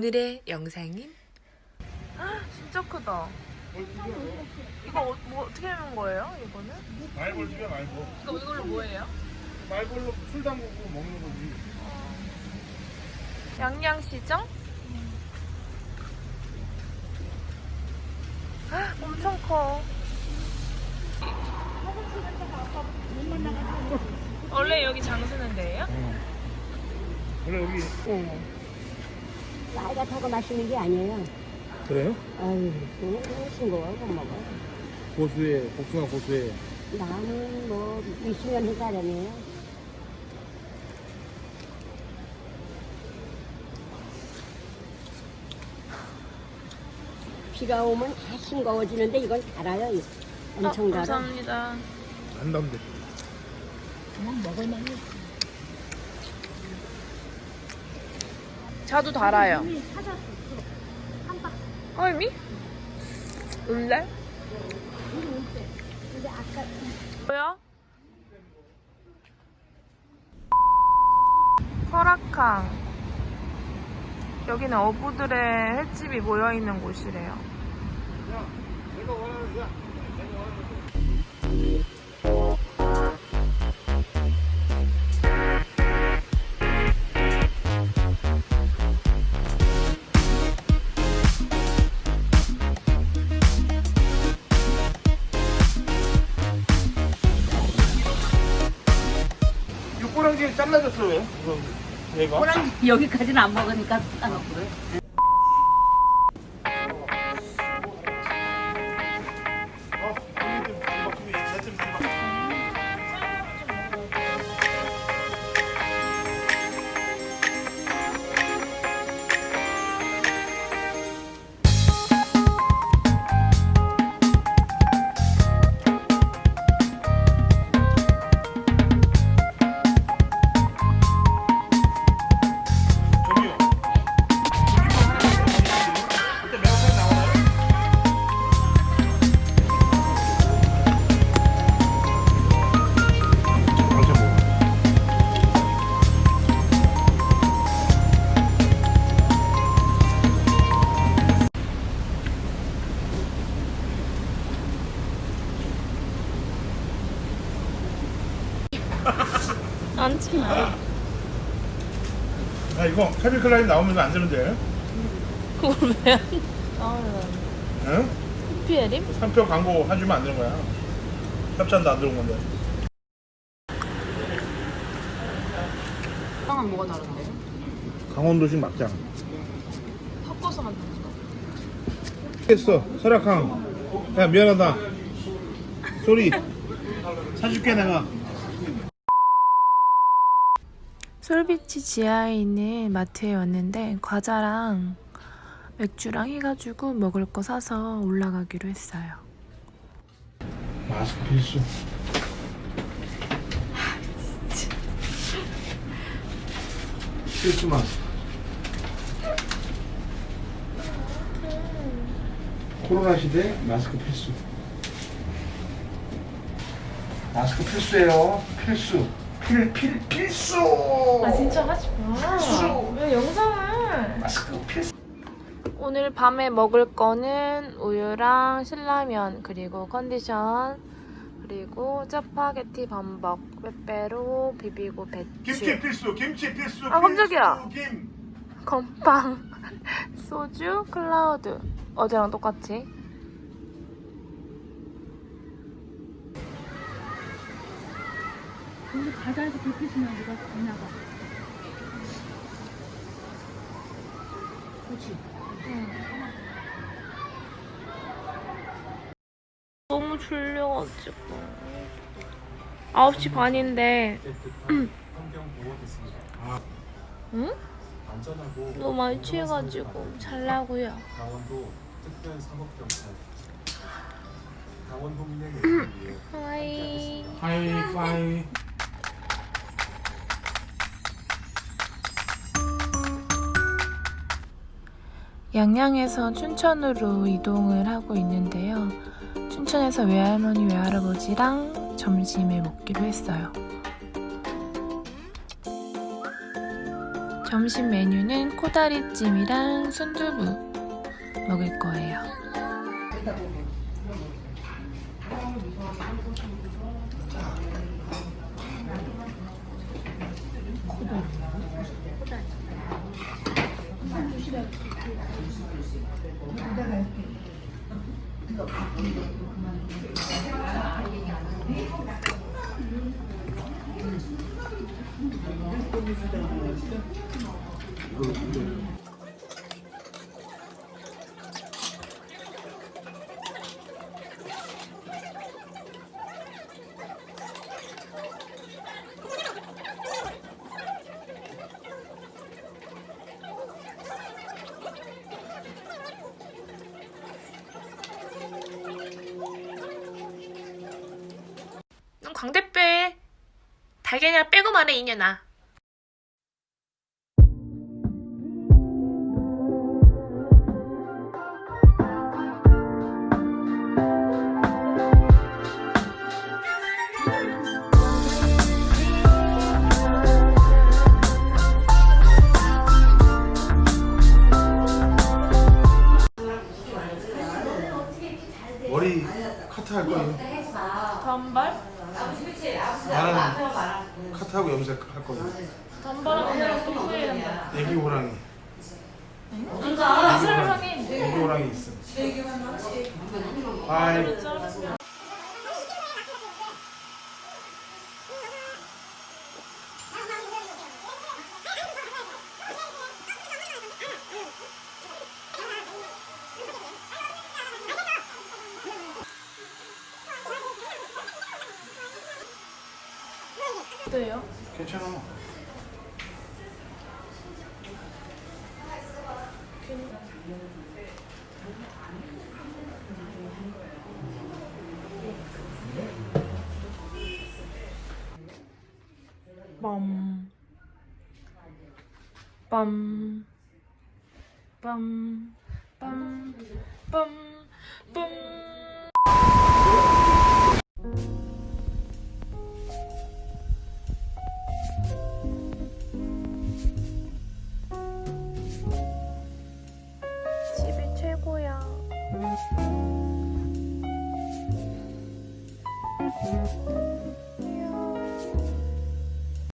오늘의 영상은 진짜 크다. 이거 어, 뭐 어떻게 하는 거예요? 이거는? 말벌집이야 말벌. 이거 이걸로 뭐예요? 말벌로 술 담그고 먹는 거지. 양양시장? 헉, 엄청 커. 원래 여기 장수는 데예요? 원래 여기 네. 타고 마시는 게 아니에요. 그래요? 아유, 그냥 싱거워서 먹어. 고수에 복숭아 고수에 나는 뭐 20년 한 사람이에요. 비가 오면 다 싱거워지는데 이건 달아요. 이거. 엄청 어, 달아. 감사합니다. 안 담대. 그냥 먹을만해. 자두 달아요. 놀래? 근데 아까 뭐야? 설악항. 여기는 어부들의 횟집이 모여있는 곳이래요. 육고랑지 잘라졌어 왜? 얘가? 호랑 여기까지는 안 먹으니까 상관없고요. 앉지 마. 아 이거 칼빈 클라인 나오면 안 되는데? 그걸 왜 안... 아, 응? 피에림? 상표 광고 해주면 안 되는 거야. 협찬도 안 들어온 건데. 빵은 뭐가 다른데? 강원도식 막장. 섞어서 만든 거. 했어 설악항. 야 미안하다. 소리. 사줄게 내가. 솔비치 지하에 있는 마트에 왔는데 과자랑 맥주랑 해가지고 먹을 거 사서 올라가기로 했어요. 마스크 필수. 필수 마스크. 코로나 시대 마스크 필수. 마스크 필수예요. 필수. 필, 필, 필수. 아 진짜 하지 마. 왜 영상을? 마스크 필수. 오늘 밤에 먹을 거는 우유랑 신라면 그리고 컨디션 그리고 짜파게티 범벅 빼빼로 비비고 배추 김치 필수. 김치 필수. 아, 깜짝이야. 필수, 김. 건빵 소주 클라우드 어제랑 똑같이 근데 바다에서 불빛이 있나 봐. 그렇지. 너무 졸려가지고 9시 반인데 응? 너무 많이 취해가지고 잘라고요 위해 하이 하이파이. 양양에서 춘천으로 이동을 하고 있는데요. 춘천에서 외할머니 외할아버지랑 점심을 먹기로 했어요. 점심 메뉴는 코다리찜이랑 순두부 먹을 거예요. 넌 광대뼈에 달걀이나 빼고 말해 이년아. 카트하고 염색 할 거예요. 단발은 오늘 또 후회한다. 애기 호랑이. 사랑해. 애기 호랑이 있어. 아 이. 어때요? 괜찮아. 빰. 빰. 빰. 빰. 빰. 빰.